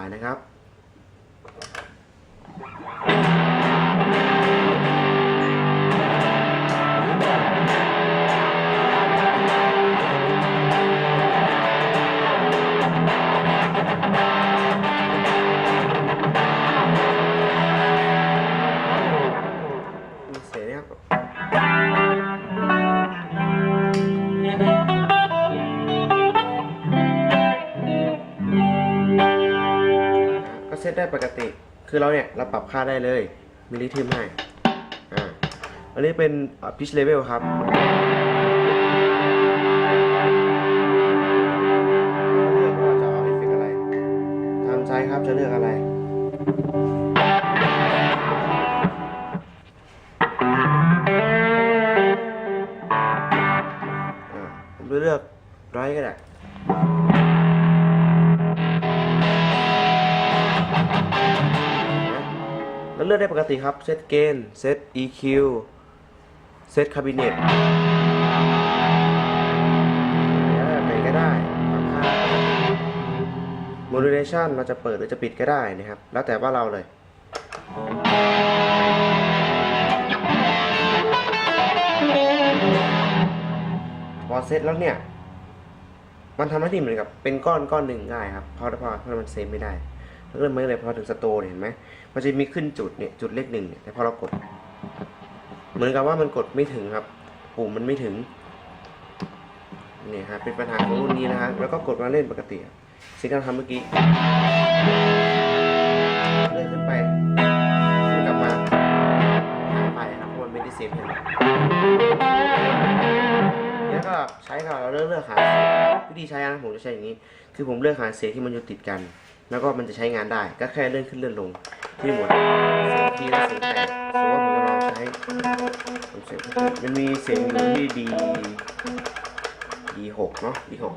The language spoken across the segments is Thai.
ายนะครับ เซตได้ปกติ คือเราเนี่ยเราปรับค่าได้เลยมีริทึมให้อ่าอันนี้เป็นพิชเลเวลครับเลือกว่าจะเอาเอฟเฟกอะไรตามใจครับจะเลือกอะไร เลือกได้ปกติครับ เซตเกนเซต EQ เซตคาบิเนตไหนก็ได้ปรับค่า modulation เราจะเปิดหรือจะปิดก็ได้นะครับ แล้วแต่ว่าเราเลยพอเซตแล้วเนี่ย มันทำหน้าที่เหมือนกับเป็นก้อนก้อนหนึ่งง่ายครับเพราะเพราะเพราะมันเซฟไม่ได้ แล้วก็ไม่เลยพอถึงสโตเนี่ยเห็นไหมมันจะมีขึ้นจุดเนี่ยจุดเลขหนึ่งเนี่ยแต่พอเรากด เหมือนกับว่ามันกดไม่ถึงครับ ปุ่มมันไม่ถึงเนี่ยฮะเป็นปัญหาของรุ่นนี้นะฮะแล้วก็กดมาเล่นปกติสิ่งที่เราทำเมื่อกี้เลื่อนขึ้นไปกลับมาหายไปครับเพราะมันไม่ได้เซฟเราแล้วก็ใช้กับเราเลือกเลือกหาวิธีใช้นะผมจะใช้อย่างนี้ คือผมเลือกหาเสียงที่มันอยู่ติดกัน แล้วก็มันจะใช้งานได้ ก็แค่เลื่อนขึ้นเลื่อนลงที่หมดเสียงคีย์และเสียงแตกสมมติว่าผมจะลองใช้เสียงมันมีเสียงอยู่ที่ดีดีหกเนาะดีหก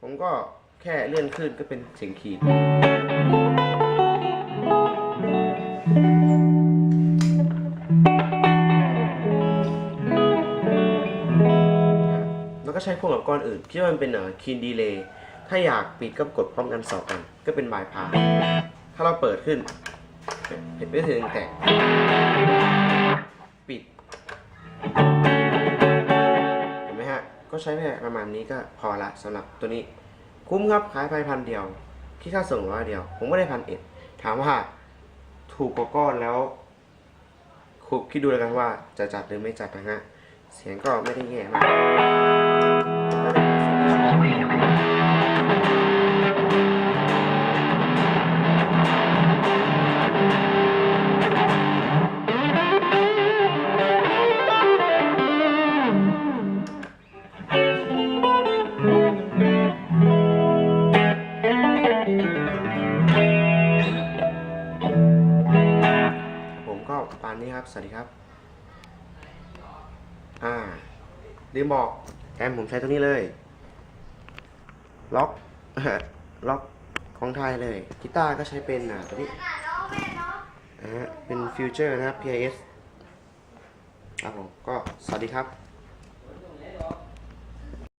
ผมก็แค่เลื่อนขึ้นก็เป็นเสียงคีย์ ก็ใช้พ่วงกับก้อนอื่นที่มันเป็นเอ่อคีนดีเลย์ถ้าอยากปิดก็กดพร้อมกันสองอันก็เป็นบายพาสถ้าเราเปิดขึ้นเห็นไปถึงแต่ปิดเห็นไหมฮะ ก็ใช้แค่ประมาณนี้ก็พอละสำหรับตัวนี้ คุ้มครับขายไปพันเดียวที่ค่าส่งร้อยเดียว ผมก็ได้พันเอ็ดถามว่าถูกกว่าก้อนแล้วคุคิดดูแล้วกันว่าจะจัดหรือไม่จัดนะฮะ เสียงก็ไม่ได้แย่มาก ปานนี้ครับ สวัสดีครับ อ่าลืมบอกแอมผมใช้ตัวนี้เลย ล็อกล็อกของไทยเลยกีตาร์ก็ใช้เป็นอะตัวนี้นะฮะเป็นฟิวเจอร์นะครับ PIS ครับผมก็สวัสดีครับ